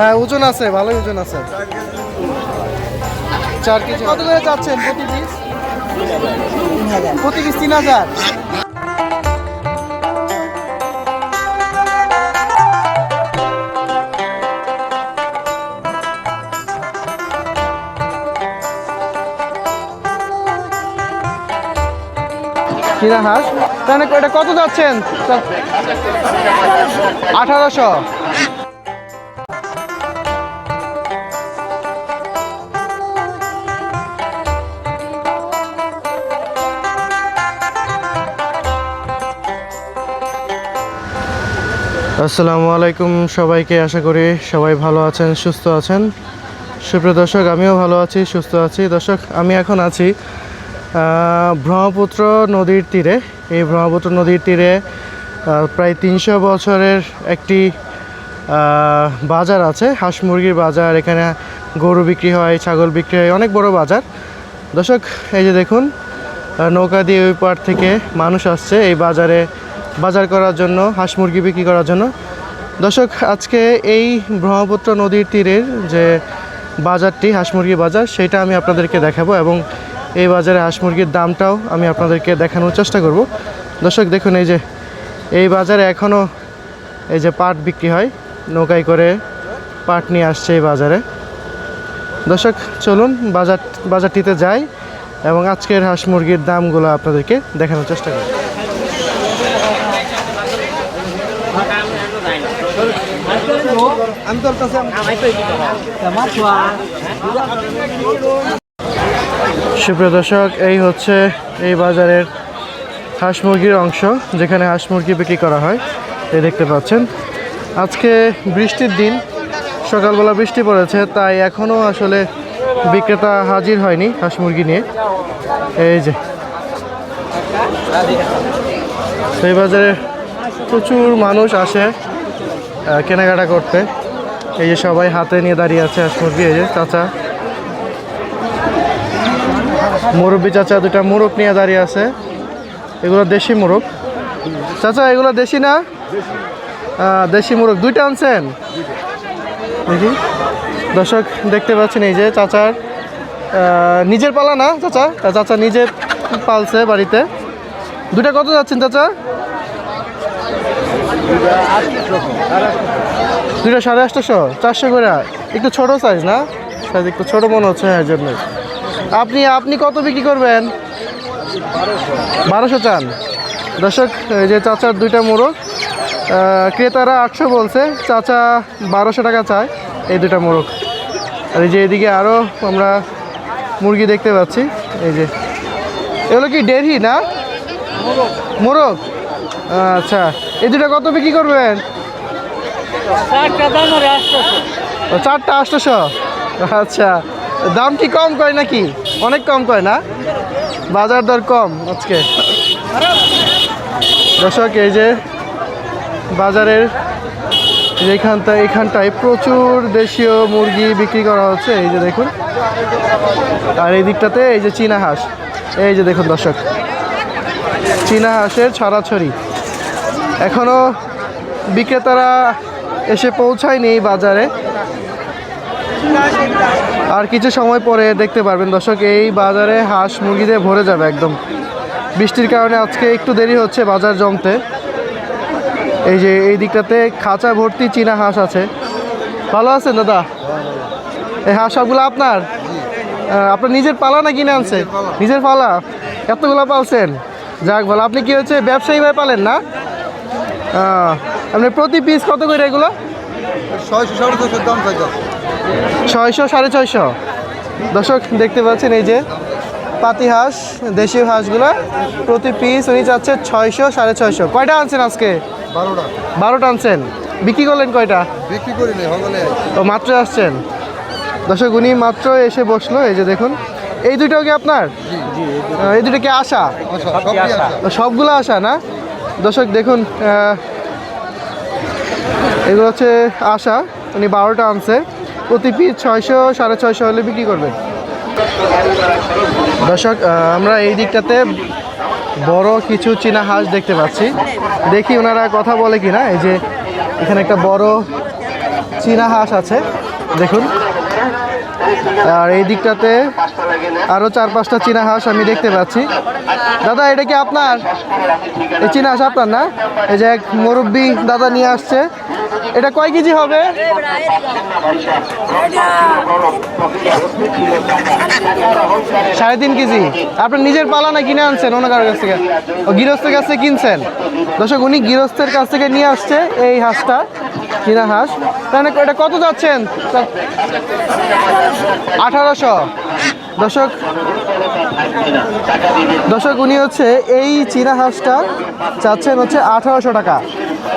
হ্যাঁ ওজন আছে, ভালোই ওজন আছে। চার কেজি। কত করে যাচ্ছেন প্রতি পিস প্রতি পিস তিন হাজার। কিনা হাঁস? তাহলে কত যাচ্ছেন? আঠারোশো। আসসালামু আলাইকুম সবাইকে, আশা করি সবাই ভালো আছেন, সুস্থ আছেন। সুপ্রিয় দর্শক, আমিও ভালো আছি, সুস্থ আছি। দর্শক, আমি এখন আছি ব্রহ্মপুত্র নদীর তীরে। এই ব্রহ্মপুত্র নদীর তীরে প্রায় তিনশো বছরের একটি বাজার আছে, হাঁস মুরগির বাজার। এখানে গরু বিক্রি হয়, ছাগল বিক্রি হয়, অনেক বড় বাজার। দর্শক, এই যে দেখুন নৌকা দিয়ে ওই পার থেকে মানুষ আসছে, এই বাজারে বাজার করার জন্য, হাঁস মুরগি বিক্রি করার জন্য। দর্শক, আজকে এই ব্রহ্মপুত্র নদীর তীরের যে বাজারটি, হাঁস মুরগি বাজার, সেটা আমি আপনাদেরকে দেখাবো এবং এই বাজারে হাঁস মুরগির দামটাও আমি আপনাদেরকে দেখানোর চেষ্টা করব। দর্শক, দেখুন এই যে, এই বাজারে এখনও এই যে পাট বিক্রি হয়, নৌকায় করে পাট নিয়ে আসছে এই বাজারে। দর্শক, চলুন বাজার, বাজারটিতে যাই এবং আজকের হাঁস মুরগির দামগুলো আপনাদেরকে দেখানোর চেষ্টা করি। আমি সুপ্রিয় দর্শক এই হচ্ছে এই বাজারের হাঁস মুরগির অংশ যেখানে হাঁস মুরগি বিক্রি করা হয়। এই দেখতে পাচ্ছেন। আজকে বৃষ্টির দিন সকালবেলা বৃষ্টি পড়েছে তাই এখনও আসলে বিক্রেতা হাজির হয়নি হাঁস মুরগি নিয়ে। এই যে। এই বাজারে প্রচুর মানুষ আসে কেনাকাটা করতে। এই যে সবাই হাতে নিয়ে দাঁড়িয়ে আছে হাঁস মুরগি, এই যে চাচা। মুরব্বী চাচা দুটা মোরগ নিয়ে দাঁড়িয়ে আছে। এগুলো দেশি মোরগ চাচা, এগুলো দেশি না? দেশি মোরগ দুইটা আনছেন? দেখি। দর্শক, দেখতে পাচ্ছেন এই যে চাচার নিজের পালা না চাচা? চাচা নিজে পালছে বাড়িতে। দুটা কত যাচ্ছেন চাচা? দুইটা সাড়ে আটশোশো চারশো করে। একটু ছোট সাইজ না? সাইজ একটু ছোট মনে হচ্ছে এর জন্য আপনি আপনি কত বিক্রি করবেন? বারোশো চান। দর্শক, এই যে চাচার দুইটা মোরগ ক্রেতারা আটশো বলছে, চাচা বারোশো টাকা চায় এই দুটা মোরগ আর এই যে এদিকে আরও আমরা মুরগি দেখতে পাচ্ছি, এই যে। এগুলো কি ডেরি না? মোরগ আচ্ছা এই দুটা কত বিক্রি করবেন? চারটা আটশোশো। আচ্ছা দাম কি কম কয় নাকি? অনেক কম কয় না? বাজার দর কম আজকে। দর্শক, এই যে বাজারের এইখানটায় এখানটায় প্রচুর দেশীয় মুরগি বিক্রি করা হচ্ছে, এই যে দেখুন। আর এই দিকটাতে এই যে চীনা হাঁস। এই যে দেখুন দর্শক, চীনা হাঁসের ছড়াছড়ি। এখনও বিক্রেতারা এসে পৌঁছায়নি এই বাজারে। আর কিছু সময় পরে দেখতে পারবেন দর্শক এই বাজারে হাঁস মুরগিতে ভরে যাবে একদম। বৃষ্টির কারণে আজকে একটু দেরি হচ্ছে বাজার জমতে। এই যে এই দিকটাতে খাঁচা ভর্তি চীনা হাঁস আছে। ভালো আছেন দাদা? এই হাঁস সবগুলো আপনার? আপনার নিজের পালা না কিনে আনছে? নিজের পালা। এতগুলো পালছেন? যাক ভালো আপনি কি হচ্ছে ব্যবসায়ী ভাবে পালেন না? আহ, আপনি প্রতি পিস কত করে এগুলো? ছয়শো সাড়ে ছয়শো দর্শক দেখতে পাচ্ছেন এই যে পাতি হাঁস দেশীয় হাঁসগুলো প্রতি পিস উনি চাচ্ছে ছয়শো সাড়ে ছয়শো। কয়টা আনছেন আজকে? বারোটা। বারোটা আনছেন। বিক্রি করলেন কয়টা? বিক্রি করি নি ও মাত্র আসছেন। দর্শক উনি মাত্র এসে বসল এই যে দেখুন। এই দুটোও কি আপনার? এই দুটো কি আশা? আচ্ছা আসা সবগুলো আসা না? দর্শক দেখুন এগুলো হচ্ছে আশা, উনি বারোটা আনছে। প্রতি পিস ছয়শো, সাড়ে ছয়শো হলে বিক্রি করবেন। দর্শক আমরা এই দিকটাতে বড় কিছু চীনা হাঁস দেখতে পাচ্ছি। দেখি ওনারা কথা বলে কি না এই যে এখানে একটা বড় চীনা হাঁস আছে। দেখুন। আর এই দিকটাতে আরও চার পাঁচটা চীনা হাঁস আমি দেখতে পাচ্ছি। দাদা, এটা কি আপনার? এই চীনা হাঁস আপনার না? এই যে এক মুরব্বী দাদা নিয়ে আসছে। এটা কয় কেজি হবে? সাড়ে তিন কেজি। আপনার নিজের পালা না কিনে আনছেন কারোর কাছ থেকে? ও গৃহস্থের কাছ থেকে কিনছেন? দর্শক, উনি গৃহস্থের কাছ থেকে নিয়ে আসছে এই হাঁসটা, চীনা হাঁস। তাহলে এটা কত যাচ্ছেন? আঠারোশো। দর্শক দর্শক, উনি হচ্ছে এই চীনা হাঁসটা চাচ্ছেন হচ্ছে আঠারোশো টাকা।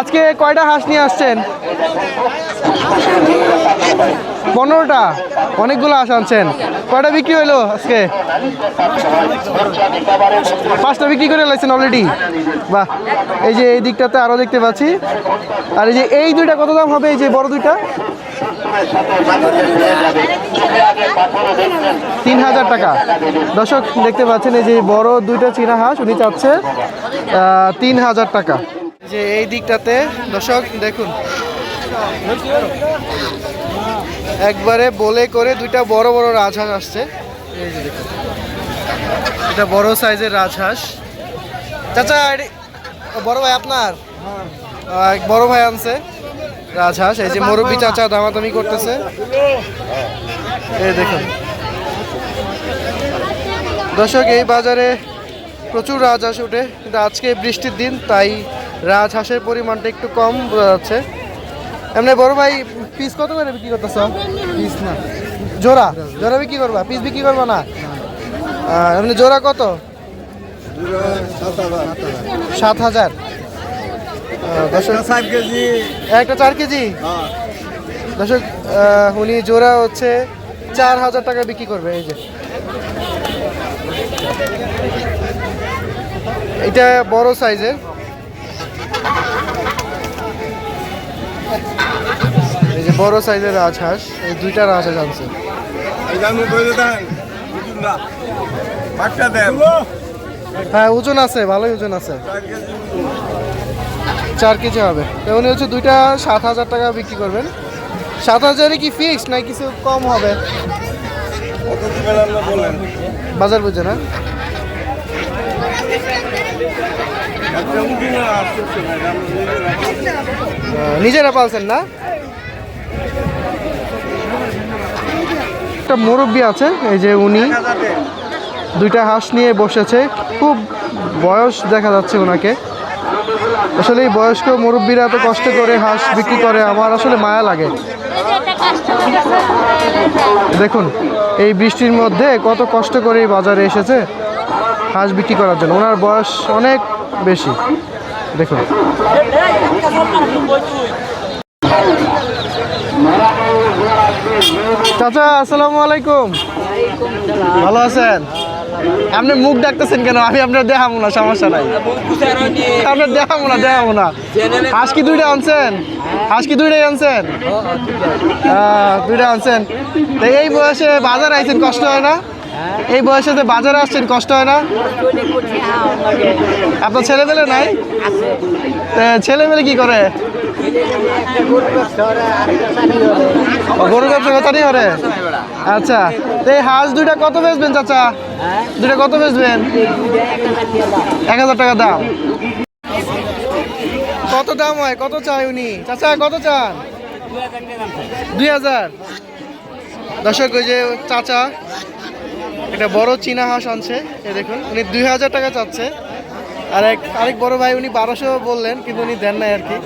আজকে কয়টা হাঁস নিয়ে আসছেন? পনেরোটা। অনেকগুলো হাঁস আনছেন। কয়টা বিক্রি হলো আজকে? পাঁচটা বিক্রি করে লাগছেন অলরেডি বাহ, এই যে এই দিকটাতে আরও দেখতে পাচ্ছি। আর এই যে এই দুইটা কত দাম হবে? এই যে বড় দুইটা? তিন হাজার টাকা। দর্শক, দেখতে পাচ্ছেন এই যে বড় দুইটা চীনা হাঁস, উনি চাচ্ছে তিন হাজার টাকা। যে এই দিকটাতে, দর্শক, দেখুন। একবারে বলে করে দুইটা বড় বড় রাজহাঁস আসছে। এটা বড় সাইজের রাজহাঁস। চাচা বড় ভাই আপনার? বড় ভাই আনছে। রাজহাঁস এই যে মুরব্বী চাচা দামাদামি করতেছে। এই দেখুন। দর্শক এই বাজারে প্রচুর রাজহাঁস ওঠে কিন্তু আজকে বৃষ্টির দিন তাই রাজহাঁসের পরিমাণটা একটু কম বোঝা যাচ্ছে। এমনি বড় ভাই পিস কত করে বিক্রি করতেছ? পিস না। জোড়া? জোড়া বিক্রি করবা? পিস বিক্রি করবা না? এমনি জোড়া কত? সাত হাজার আহ, দর্শক সাত কেজি একটা চার কেজি। দর্শক আহ, উনি জোড়া হচ্ছে চার হাজার টাকা বিক্রি করবে এই যে। এটা বড় সাইজের। এই যে বড় সাইজের রাজহাঁস এই দুইটা রাজহাঁস আনছে। হ্যাঁ ওজন আছে ভালোই ওজন আছে। চার কেজি হবে। তো উনি হচ্ছে দুইটা সাত হাজার টাকা বিক্রি করবেন। সাত হাজারে কি ফিক্স না কিছু কম হবে? বাজার বুঝে না? নিজেরা পালছেন না? একটা মুরব্বী আছে, এই যে উনি দুইটা হাঁস নিয়ে বসেছে। খুব বয়স দেখা যাচ্ছে ওনাকে। আসলে এই বয়স্ক মুরব্বীরা এত কষ্ট করে হাঁস বিক্রি করে, আমার আসলে মায়া লাগে। দেখুন, এই বৃষ্টির মধ্যে কত কষ্ট করে এই বাজারে এসেছে হাঁস বিক্রি করার জন্য। ওনার বয়স অনেক বেশি। দেখুন। চাচা, আসসালামু আলাইকুম। ভালো আছেন? আপনি মুখ ডাকতেছেন কেন? আমি আপনার দেখাবো না, সমস্যা নাই। আপনার দেখাবো না দেখাবো না। হাঁস কি দুইটা আনছেন? হাঁস কি দুইটাই আনছেন? দুইটা আনছেন। এই বয়সে বাজার আইছেন, কষ্ট হয় না? এই বয়সে যে বাজারে আসছেন, কষ্ট হয় না? আপনার ছেলে ছেলেমেলে নাই? তা ছেলেমেলে কি করে? গরু ব্যবসা কথানি করে? আচ্ছা। তো এই হাঁস দুইটা কত বেচবেন চাচা? দুইটা কত বেচবেন? এক হাজার টাকা দাম। কত দাম হয়? কত চাই উনি? চাচা কত চান? দুই হাজার। দর্শক ওই যে চাচা একটা বড় চীনা হাঁস আনছে এই দেখুন উনি দুই হাজার টাকা চাচ্ছে। আর এক আরেক বড় ভাই উনি বারোশো বললেন কিন্তু উনি দেন নাই আর কি।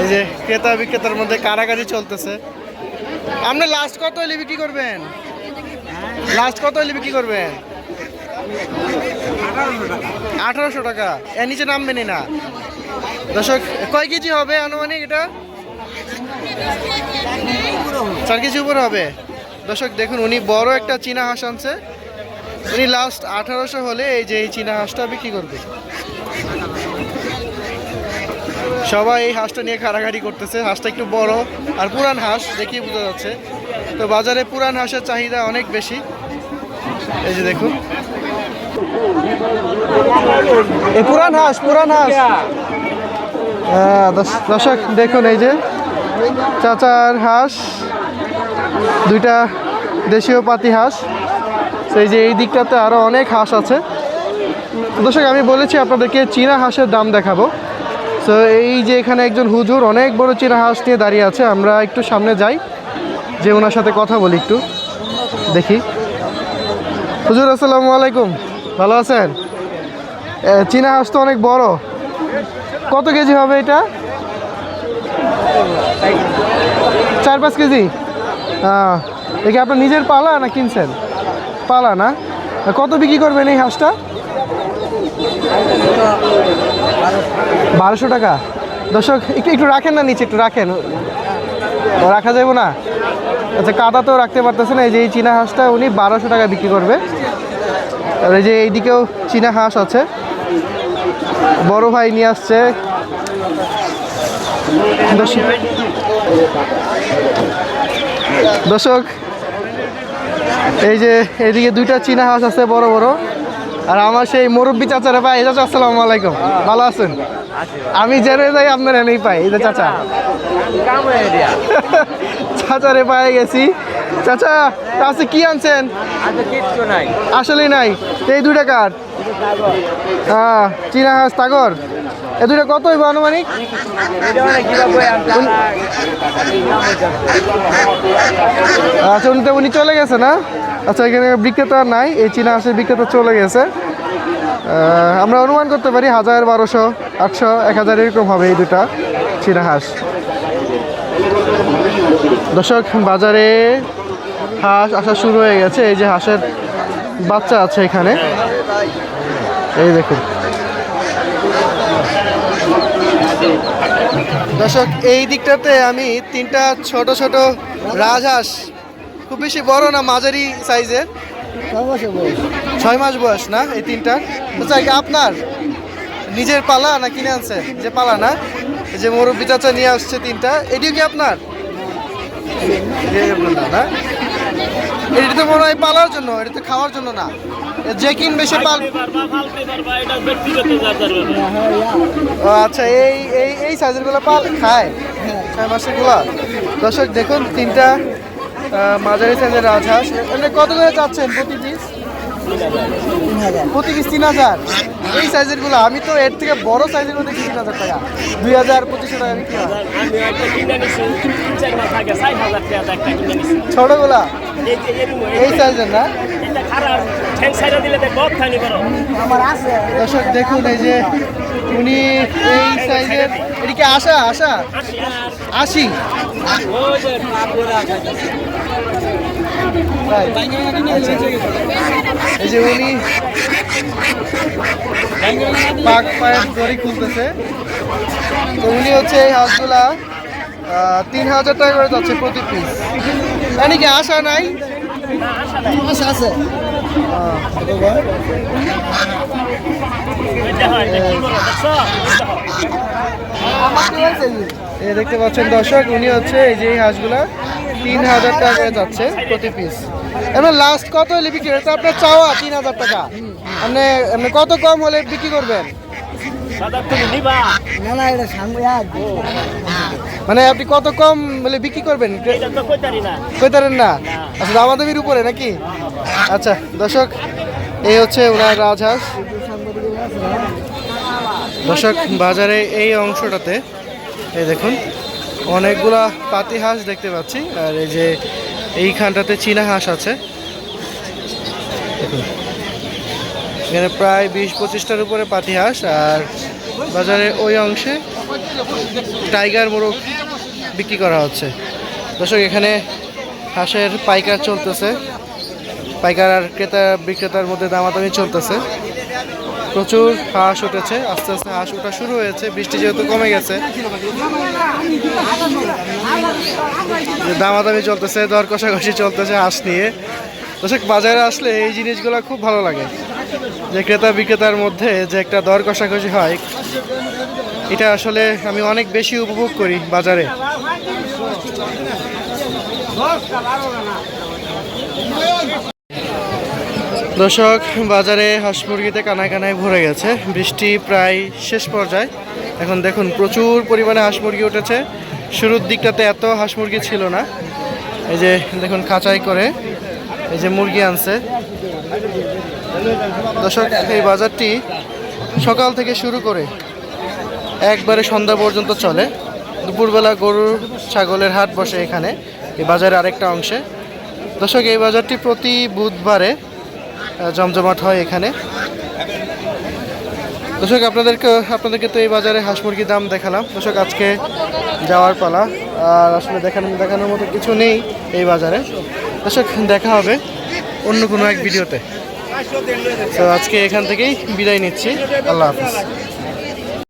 এই যে ক্রেতা বিক্রেতার মধ্যে কারাকারি চলতেছে। আপনি লাস্ট কত হলে বিক্রি করবেন? লাস্ট কত হলে বিক্রি করবেন? আঠারোশো টাকা। এর নিচে নামবেনই না। দর্শক, কয় কেজি হবে আনুমানিক এটা? চার কেজি উপর হবে। দর্শক, দেখুন, উনি বড় একটা চীনা হাঁস আনছে। উনি লাস্ট আঠারোশো হলে এই যে এই চীনা হাঁসটা বিক্রি করবে। সবাই এই হাঁসটা নিয়ে কারাগারি করতেছে। হাঁসটা একটু বড় আর পুরান হাঁস দেখেই বোঝা যাচ্ছে। তো বাজারে পুরান হাঁসের চাহিদা অনেক বেশি। এই যে দেখুন। পুরান হাঁস পুরান হাঁস। হ্যাঁ, দর্শ- দর্শক দেখুন এই যে চাচার হাঁস দুইটা দেশীয় পাতি হাঁস। এই যে এই দিকটাতে আরও অনেক হাঁস আছে। দর্শক আমি বলেছি আপনাদেরকে চীনা হাঁসের দাম দেখাবো। তো এই যে এখানে একজন হুজুর অনেক বড় চীনা হাঁস নিয়ে দাঁড়িয়ে আছে, আমরা একটু সামনে যাই, যে ওনার সাথে কথা বলি একটু, দেখি। হুজুর, আসসালামু আলাইকুম, ভালো আছেন? চীনা হাঁস তো অনেক বড়। কত কেজি হবে এটা? চার পাঁচ কেজি? হ্যাঁ দেখি আপনার নিজের পালা না কিনছেন? পালা না? কত বিক্রি করবেন এই হাঁসটা? বারোশো টাকা। দর্শক, একটু একটু রাখেন না নিচে, একটু রাখেন। রাখা যাবে না। আচ্ছা কাদা তো রাখতে পারতেছে না, এই যে এই চীনা হাঁসটা উনি বারোশো টাকা বিক্রি করবে। আর এই যে এইদিকেও চীনা হাঁস আছে। বড় ভাই নিয়ে আসছে। দর্শক, এই যে এইদিকে দুইটা চীনা হাঁস আছে, বড় বড়। আর আমার সেই মুরব্বী চাচারা এই চাচা, আসসালামু আলাইকুম। ভালো আছেন? আমি জেনে যাই আপনার এনেই পাই, এই চাচা। চাচারে পায়ে গেছি। চাচা কাছে কি আনছেন? আসলে নাই। এই দুইটা কার হ্যাঁ চীনা হাঁস, তাগর। এ দুইটা কত হইব আনুমানিক? আচ্ছা উনি তো উনি চলে গেছে না? আচ্ছা এখানে বিক্রেতা নাই, এই চীনা হাঁসের বিক্রেতা চলে গেছে। আমরা অনুমান করতে পারি হাজার, বারোশো, আটশো, এক হাজার এরকম হবে এই দুটা চীনা হাঁস। দর্শক, বাজারে হাঁস আসা শুরু হয়ে গেছে, এই যে হাঁসের বাচ্চা আছে এখানে। এই দেখুন। দর্শক, এই দিকটাতে আমি তিনটা ছোট ছোট রাজহাঁস খুব বেশি বড় না মাঝারি সাইজের? ছয় মাস বয়স না এই তিনটা আচ্ছা এটা আপনার নিজের পালা না কিনে আনছে? যে পালা না যে মুরব্বী চাচা নিয়ে আসছে তিনটা এটিও কি আপনার? না, এটি তো মনে হয় পালার জন্য এটা তো খাওয়ার জন্য না। যে কিনবে সে পাল আচ্ছা এই এই এই সাইজেরগুলো পাল খায়? ছয় মাসেরগুলা। দর্শক দেখুন তিনটা মাঝারি সাইজের রাজহাঁস। এমনি কত করে চাচ্ছেন প্রতি পিস প্রতি পিস তিন হাজার। এই সাইজেরগুলো আমি তো এর থেকে বড় সাইজের মধ্যে তিন হাজার টাকা। দুই হাজার পঁচিশশো টাকা বিক্রি হয়। ছোটগুলা? এই সাইজের না? দর্শক দেখুন এই যে উনি এই সাইজের এদিকে আসা আসা আশি। এই যে উনি পাক পায়ের দড়ি খুলতেছে। তো উনি হচ্ছে এই হাঁসগুলা তিন হাজার টাকা করে যাচ্ছে প্রতি পিস জানি কি আশা নাই? আশা আছে। দেখতে পাচ্ছেন দর্শক উনি হচ্ছে এই যে হাঁসগুলা তিন হাজার টাকা যাচ্ছে প্রতি পিস এবার লাস্ট কত হলে বিক্রি এটা আপনার চাওয়া তিন হাজার টাকা। আপনি আপনি কত কম হলে বিক্রি করবেন? মানে আপনি কত কম বলে বিক্রি করবেন? কইতারেন না? আচ্ছা দামাদামির উপরে নাকি? আচ্ছা দর্শক, এই হচ্ছে ওনার রাজহাঁস। দর্শক, বাজারে এই অংশটাতে, এই দেখুন। অনেকগুলা পাতি হাঁস দেখতে পাচ্ছি, আর এই যে এইখানটাতে চীনা হাঁস আছে। এখানে প্রায় বিশ পঁচিশটার উপরে পাতি হাঁস, আর বাজারে ওই অংশে টাইগার মোরগ বিক্রি করা হচ্ছে। দর্শক, এখানে হাঁসের পাইকার চলতেছে। পাইকার আর ক্রেতা বিক্রেতার মধ্যে দামাদামি চলতেছে। প্রচুর হাঁস উঠেছে, আস্তে আস্তে হাঁস ওঠা শুরু হয়েছে, বৃষ্টি যেহেতু কমে গেছে। দামাদামি চলতেছে, দর কষাকষি চলতেছে হাঁস নিয়ে। দর্শক, বাজারে আসলে এই জিনিসগুলো খুব ভালো লাগে। যে ক্রেতা বিক্রেতার মধ্যে যে একটা দর কষাকষি হয়, এটা আসলে আমি অনেক বেশি উপভোগ করি বাজারে। দর্শক, বাজারে হাঁস মুরগিতে কানায় কানায় ভরে গেছে। বৃষ্টি প্রায় শেষ পর্যায়ে। এখন দেখুন, প্রচুর পরিমাণে হাঁস মুরগি উঠেছে। শুরুর দিকটাতে এত হাঁস মুরগি ছিল না। এই যে, দেখুন, খাঁচাই করে এই যে মুরগি আনছে। দর্শক, এই বাজারটি সকাল থেকে শুরু করে একবারে সন্ধ্যা পর্যন্ত চলে। দুপুরবেলা গরু ছাগলের হাট বসে এখানে। এই বাজারের আরেকটা অংশে। দর্শক, এই বাজারটি প্রতি বুধবারে জমজমাট হয় এখানে। দর্শক, আপনাদেরকে আপনাদেরকে তো এই বাজারে হাঁস মুরগির দাম দেখালাম। দর্শক, আজকে যাওয়ার পালা। আর আসলে দেখানো দেখানোর মতো কিছু নেই এই বাজারে। দর্শক, দেখা হবে অন্য কোনো এক ভিডিওতে। তো আজকে এখান থেকেই বিদায় নিচ্ছি। আল্লাহ হাফিজ।